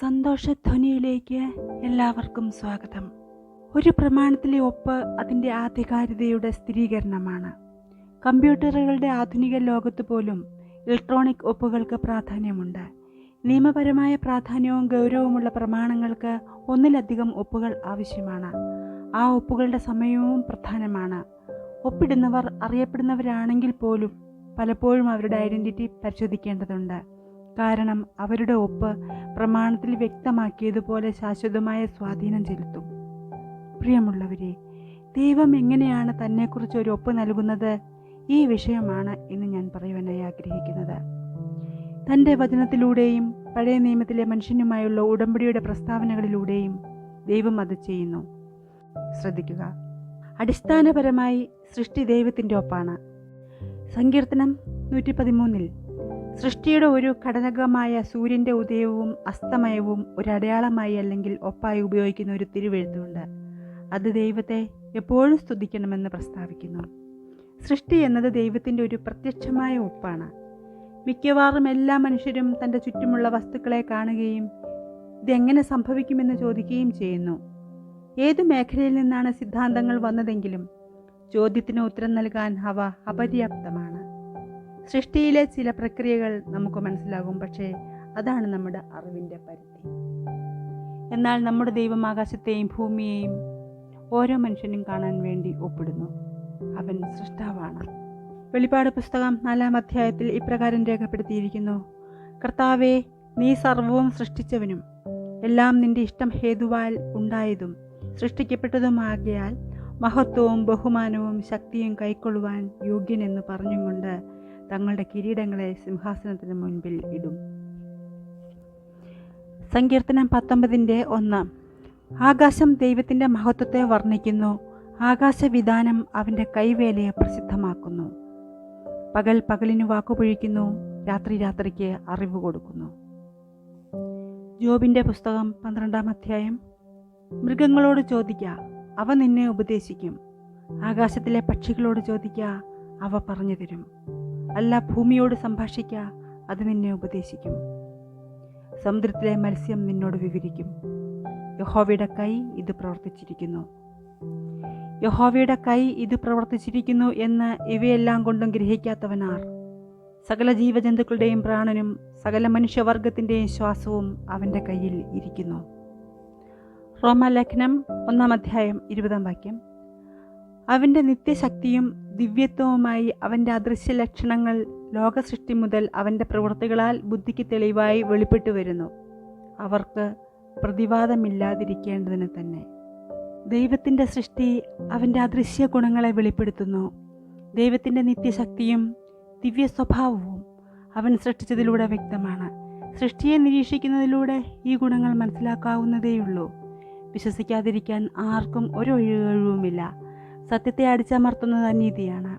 സന്തോഷധ്വനിയിലേക്ക് എല്ലാവർക്കും സ്വാഗതം. ഒരു പ്രമാണത്തിലെ ഒപ്പ് അതിന്റെ ആധികാരികതയുടെ സ്ഥിരീകരണമാണ്. കമ്പ്യൂട്ടറുകളുടെ ആധുനിക ലോകത്ത് പോലും ഇലക്ട്രോണിക് ഒപ്പുകൾക്ക് പ്രാധാന്യമുണ്ട്. നിയമപരമായ പ്രാധാന്യവും ഗൗരവമുള്ള പ്രമാണങ്ങൾക്ക് ഒന്നിലധികം ഒപ്പുകൾ ആവശ്യമാണ്. ആ ഒപ്പുകളുടെ സമയവും പ്രധാനമാണ്. ഒപ്പിടുന്നവർ അറിയപ്പെടുന്നവരാണെങ്കിൽ പോലും പലപ്പോഴും അവരുടെ ഐഡന്റിറ്റി പരിശോധിക്കേണ്ടതുണ്ട്. കാരണം അവരുടെ ഒപ്പ് പ്രമാണത്തിൽ വ്യക്തമാക്കിയതുപോലെ ശാശ്വതമായ സ്വാധീനം ചെലുത്തും. പ്രിയമുള്ളവരെ ദൈവം എങ്ങനെയാണ് തന്നെക്കുറിച്ച് ഒരു ഒപ്പ് നൽകുന്നത്? ഈ വിഷയമാണ് ഇന്ന് ഞാൻ പറയുവാനായി ആഗ്രഹിക്കുന്നത്. തന്റെ വചനത്തിലൂടെയും പഴയ നിയമത്തിലെ മനുഷ്യനുമായുള്ള ഉടമ്പടിയുടെ പ്രസ്താവനകളിലൂടെയും ദൈവം അത് ചെയ്യുന്നു. ശ്രദ്ധിക്കുക. അടിസ്ഥാനപരമായി സൃഷ്ടി ദൈവത്തിന്റെ ഒപ്പാണ്. സങ്കീർത്തനം നൂറ്റി പതിമൂന്നിൽ സൃഷ്ടിയുടെ ഒരു ഘടനകമായ സൂര്യന്റെ ഉദയവും അസ്തമയവും ഒരു അടയാളമായി അല്ലെങ്കിൽ ഒപ്പായി ഉപയോഗിക്കുന്ന ഒരു തിരുവെഴുത്തുണ്ട്. അത് ദൈവത്തെ എപ്പോഴും സ്തുതിക്കണമെന്ന് പ്രസ്താവിക്കുന്നു. സൃഷ്ടി എന്നത് ദൈവത്തിന്റെ ഒരു പ്രത്യക്ഷമായ ഒപ്പാണ്. മിക്കവാറും എല്ലാ മനുഷ്യരും തന്റെ ചുറ്റുമുള്ള വസ്തുക്കളെ കാണുകയും ഇതെങ്ങനെ സംഭവിക്കുമെന്ന് ചോദിക്കുകയും ചെയ്യുന്നു. ഏതു മേഖലയിൽ നിന്നാണ് സിദ്ധാന്തങ്ങൾ വന്നതെങ്കിലും ചോദ്യത്തിന് ഉത്തരം നൽകാൻ അവ അപര്യാപ്തമാണ്. സൃഷ്ടിയിലെ ചില പ്രക്രിയകൾ നമുക്ക് മനസ്സിലാകും. പക്ഷേ അതാണ് നമ്മുടെ അറിവിന്റെ പരിധി. എന്നാൽ നമ്മുടെ ദൈവം ആകാശത്തെയും ഭൂമിയെയും ഓരോ മനുഷ്യനും കാണാൻ വേണ്ടി ഒപ്പിടുന്നു. അവൻ സൃഷ്ടാവാണ്. വെളിപ്പാട് പുസ്തകം നാലാം അധ്യായത്തിൽ ഇപ്രകാരം രേഖപ്പെടുത്തിയിരിക്കുന്നു. കർത്താവെ നീ സർവവും സൃഷ്ടിച്ചവനും എല്ലാം നിന്റെ ഇഷ്ടം ഹേതുവാൽ ഉണ്ടായതും സൃഷ്ടിക്കപ്പെട്ടതുമാകിയാൽ മഹത്വവും ബഹുമാനവും ശക്തിയും കൈക്കൊള്ളുവാൻ യോഗ്യനെന്ന് പറഞ്ഞുകൊണ്ട് തങ്ങളുടെ കിരീടങ്ങളെ സിംഹാസനത്തിന് മുൻപിൽ ഇടും. സങ്കീർത്തനം പത്തൊമ്പതിന്റെ ഒന്ന്. ആകാശം ദൈവത്തിന്റെ മഹത്വത്തെ വർണിക്കുന്നു. ആകാശവിധാനം അവന്റെ കൈവേലയെ പ്രസിദ്ധമാക്കുന്നു. പകൽ പകലിന് വാക്കുപൊഴിക്കുന്നു. രാത്രി രാത്രിക്ക് അറിവ് കൊടുക്കുന്നു. ജോബിന്റെ പുസ്തകം പന്ത്രണ്ടാം അധ്യായം. മൃഗങ്ങളോട് ചോദിക്ക അവ നിന്നെ ഉപദേശിക്കും. ആകാശത്തിലെ പക്ഷികളോട് ചോദിക്ക അവ പറഞ്ഞു തരും. അല്ല ഭൂമിയോട് സംഭാഷിക്ക അത് നിന്നെ ഉപദേശിക്കും. സമുദ്രത്തിലെ മത്സ്യം നിന്നോട് വിവരിക്കും. യഹോവയുടെ കൈ ഇത് പ്രവർത്തിച്ചിരിക്കുന്നു. യഹോവയുടെ കൈ ഇത് പ്രവർത്തിച്ചിരിക്കുന്നു എന്ന് ഇവയെല്ലാം കൊണ്ടും ഗ്രഹിക്കാത്തവനാർ സകല ജീവജന്തുക്കളുടെയും പ്രാണനും സകല മനുഷ്യവർഗത്തിന്റെയും ശ്വാസവും അവന്റെ കയ്യിൽ ഇരിക്കുന്നു. റോമാലേഖനം ഒന്നാം അധ്യായം ഇരുപതാം വാക്യം. അവന്റെ നിത്യശക്തിയും ദിവ്യത്വവുമായി അവന്റെ അദൃശ്യ ലക്ഷണങ്ങൾ ലോകസൃഷ്ടി മുതൽ അവന്റെ പ്രവൃത്തികളാൽ ബുദ്ധിക്ക് തെളിവായി വെളിപ്പെട്ടു വരുന്നു. അവർക്ക് പ്രതിവാദമില്ലാതിരിക്കേണ്ടതിന് തന്നെ. ദൈവത്തിന്റെ സൃഷ്ടി അവന്റെ അദൃശ്യ ഗുണങ്ങളെ വെളിപ്പെടുത്തുന്നു. ദൈവത്തിന്റെ നിത്യശക്തിയും ദിവ്യ സ്വഭാവവും അവൻ സൃഷ്ടിച്ചതിലൂടെ വ്യക്തമാണ്. സൃഷ്ടിയെ നിരീക്ഷിക്കുന്നതിലൂടെ ഈ ഗുണങ്ങൾ മനസ്സിലാക്കാവുന്നതേയുള്ളൂ. വിശ്വസിക്കാതിരിക്കാൻ ആർക്കും ഒരു ഒഴിവുമില്ല സത്യത്തെ അടിച്ചമർത്തുന്നത് അനീതിയാണ്.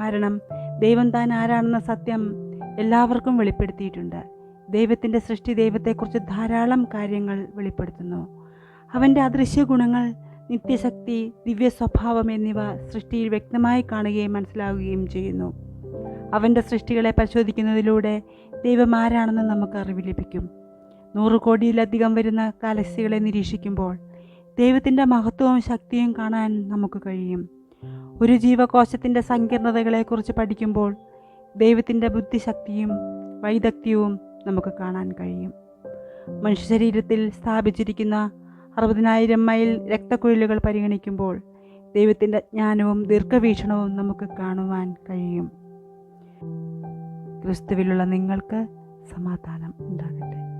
കാരണം ദൈവം താൻ ആരാണെന്ന സത്യം എല്ലാവർക്കും വെളിപ്പെടുത്തിയിട്ടുണ്ട്. ദൈവത്തിന്റെ സൃഷ്ടി ദൈവത്തെക്കുറിച്ച് ധാരാളം കാര്യങ്ങൾ വെളിപ്പെടുത്തുന്നു. അവന്റെ അദൃശ്യ ഗുണങ്ങൾ നിത്യശക്തി ദിവ്യ സ്വഭാവം എന്നിവ സൃഷ്ടിയിൽ വ്യക്തമായി കാണുകയും മനസ്സിലാവുകയും ചെയ്യുന്നു. അവന്റെ സൃഷ്ടികളെ പരിശോധിക്കുന്നതിലൂടെ ദൈവം ആരാണെന്ന് നമുക്ക് അറിവ് ലഭിക്കും. നൂറ് കോടിയിലധികം വരുന്ന കാലസികളെ നിരീക്ഷിക്കുമ്പോൾ ദൈവത്തിന്റെ മഹത്വവും ശക്തിയും കാണാൻ നമുക്ക് കഴിയും. ഒരു ജീവകോശത്തിന്റെ സങ്കീർണതകളെക്കുറിച്ച് പഠിക്കുമ്പോൾ ദൈവത്തിന്റെ ബുദ്ധിശക്തിയും വൈദഗ്ധ്യവും നമുക്ക് കാണാൻ കഴിയും. മനുഷ്യശരീരത്തിൽ സ്ഥാപിച്ചിരിക്കുന്ന അറുപതിനായിരം മൈൽ രക്തക്കുഴലുകൾ പരിഗണിക്കുമ്പോൾ ദൈവത്തിന്റെ ജ്ഞാനവും ദീർഘവീക്ഷണവും നമുക്ക് കാണുവാൻ കഴിയും. ക്രിസ്തുവിലുള്ള നിങ്ങൾക്ക് സമാധാനം ഉണ്ടാകട്ടെ.